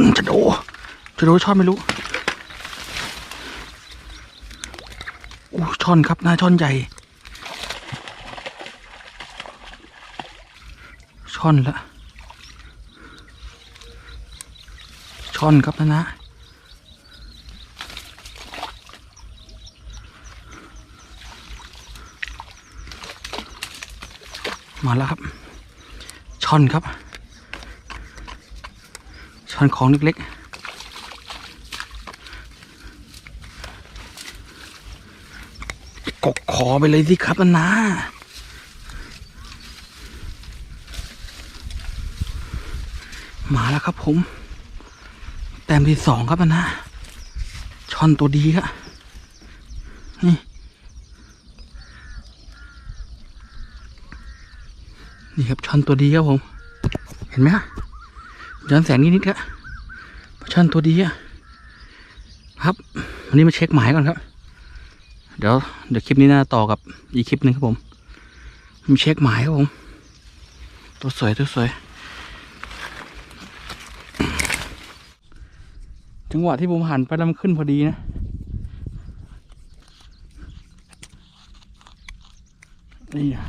นจะโดจะโดช่อนไม่รู้โอ้ช่อนครับหน้าช่อนใหญ่ ช่อนละช่อนครับนะนะมาแล้วครับ ช่อนครับ ช่อนของเล็กๆกกคอไปเลยสิครับนะ มาแล้วครับผม แต้มที่สองครับนะช่อนตัวดีครับนี่นี่ครับช่อนตัวดีครับผม เห็นไหมฮะ ย้อนแสงนิดๆครับช่อนตัวดีอะครับวันนี้มาเช็คหมายก่อนครับ เดี๋ยวเดี๋ยวคลิปนี้น่าต่อกับอีกคลิปหนึ่งครับผมมาเช็คหมายครับผม ตัวสวยตัวสวย จังหวะที่ผมหันไปแล้วมันขึ้นพอดีนะนี่อะ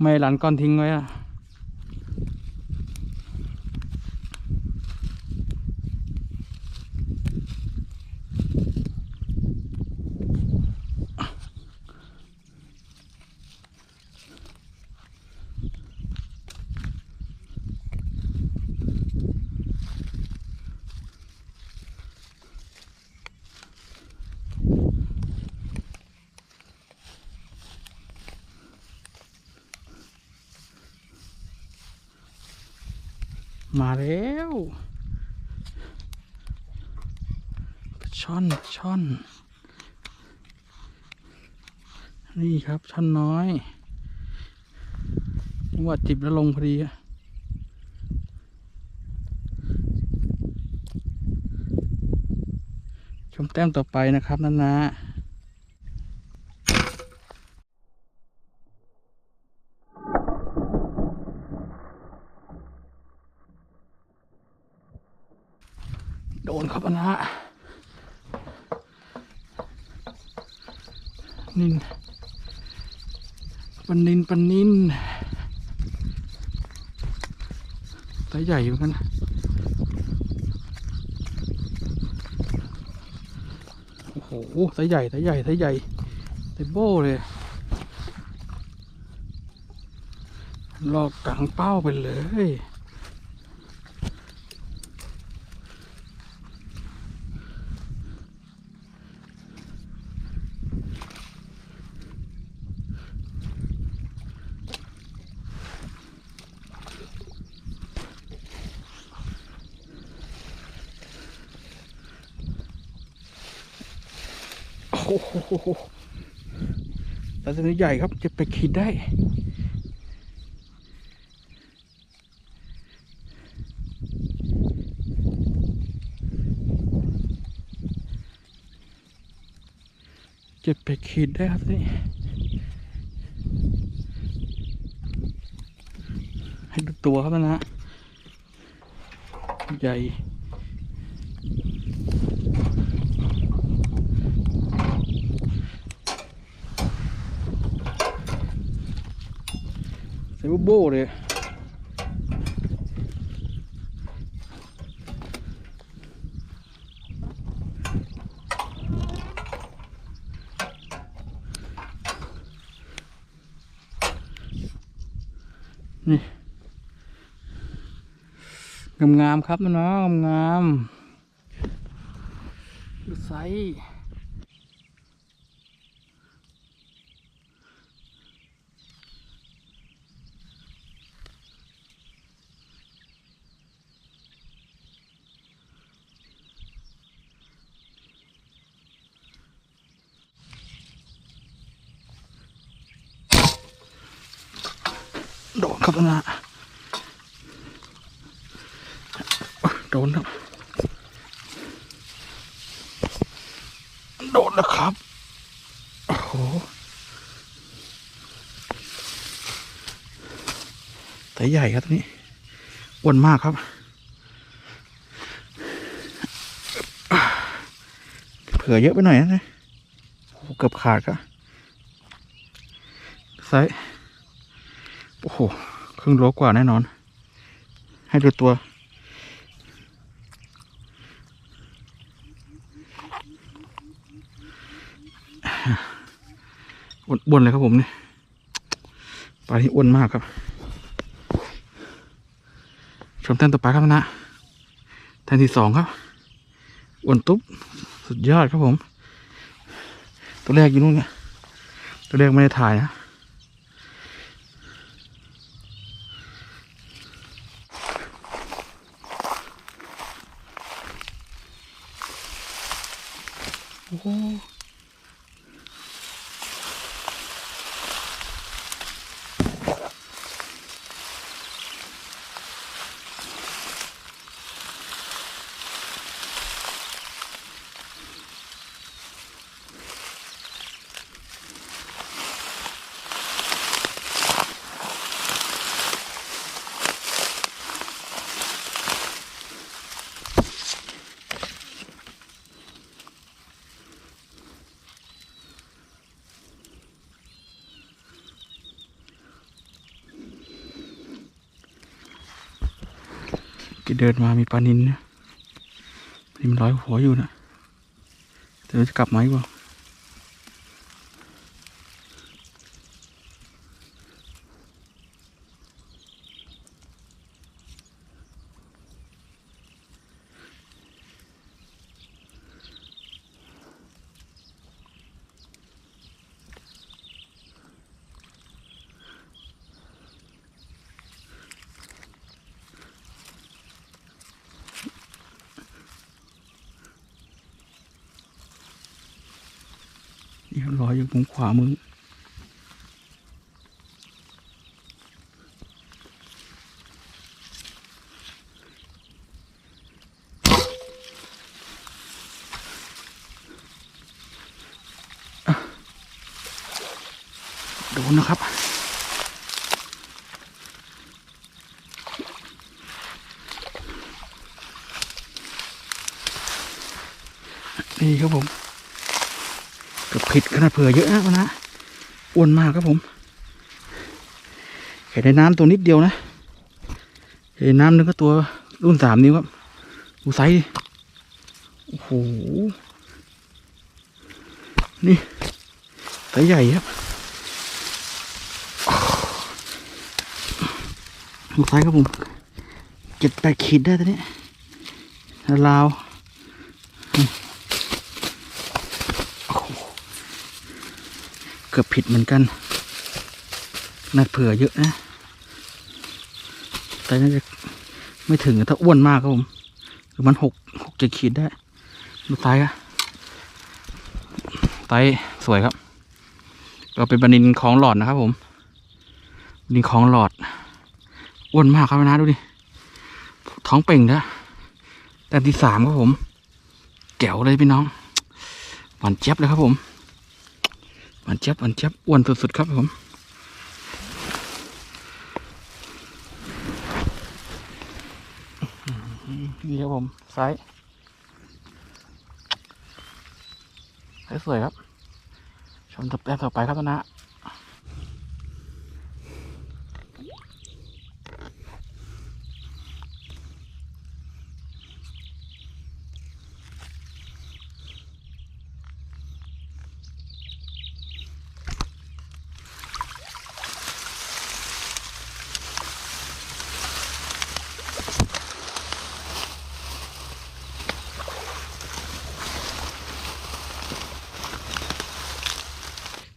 ไม่หลันก้อนทิ้งไว้อะ มาแล้วช่อนช่อน นี่ครับช่อนน้อยจังหวะจิบแล้วลงพอดีอะชมแต้มต่อไปนะครับนันนะ โดนครับนะฮะนินปันนินปันนินตัวใหญ่เหมือนกันโอ้โหไซส์ใหญ่ไซส์ใหญ่ไซส์ใหญ่ไซส์โบ้เลยลอกกลางเป้าไปเลย หแต่ตัวนี้ใหญ่ครับจะไปขีดได้ เจ็บไปขีดได้ครับนี่ให้ดูตัวครับนะฮะใหญ่ ใส่บุโบ้เลยนี่งามๆครับน้องงามๆดูไซส์ ครับนะโดนครับโดนแล้วครับ โอ้โหไซส์ใหญ่ครับตัวนี้อ้วนมากครับ เผื่อเยอะไปหน่อยนะโอ้โหเกือบขาดครับไซส์โอ้โห ครึ่งโลกว่าแน่นอน ให้ดูตัว อ้วนๆเลยครับผมนี่ปลาที่อ้วนมากครับ ชมแต้มต่อไปครับนะแต้มที่สองครับ อ้วนตุ๊บ สุดยอดครับผม ตัวแรกอยู่นู่นไงตัวแรกไม่ได้ถ่ายนะ โอ้ ที่เดินมามีปลานินนี่ยปลานินมันร้อยหัวอยู่นะแต่เราจะกลับไหมวะ นี่ร้อยอยู่มุมขวามือโดนนะครับ นี่ครับผม ผิดขนาดเผื่อเยอะนะวะนะอ้วนมากครับผมเห็นในน้ำตัวนิดเดียวนะเห็นน้ำนึงก็ตัวรุ่นสามนิ้วครับ ดูไซส์โอ้โห นี่ไซส์ใหญ่ครับดูไซส์ครับผมเจ็ดแปดขีดได้ตัวนี้ลาว เกือบผิดเหมือนกันน่าเผื่อเยอะนะ แต่น่าจะไม่ถึงถ้าอ้วนมากครับผมหรือมันหกหกเจ็ดขีดได้ ดูไตอะไตสวยครับ ก็เป็นบันินของหลอดนะครับผมบันินของหลอด อ้วนมากครับนะดูดิ ท้องเป่งนะแต่ที่สามครับผมแจ๋วเลยพี่น้อง หวานเจี๊ยบเลยครับผม หวานเจี๊ยบหวานเจี๊ยบอ้วนสุดๆครับผมนี่ครับผมไซส์ไซส์สวยครับ ชมตับแต้มต่อไปครับนะ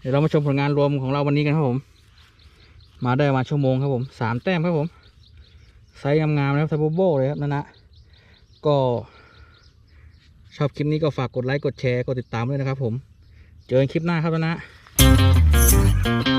ดี๋ยวเรามาชมผลงานรวมของเราวันนี้กันครับผม มาได้มาชั่วโมงครับผมสามแต้มครับผมไซส์งามๆนะครับไซส์โบโบเลยครับนะนะก็ชอบคลิปนี้ก็ฝากกดไลค์กดแชร์กดติดตามด้วยนะครับผม เจอกันคลิปหน้าครับนะนะ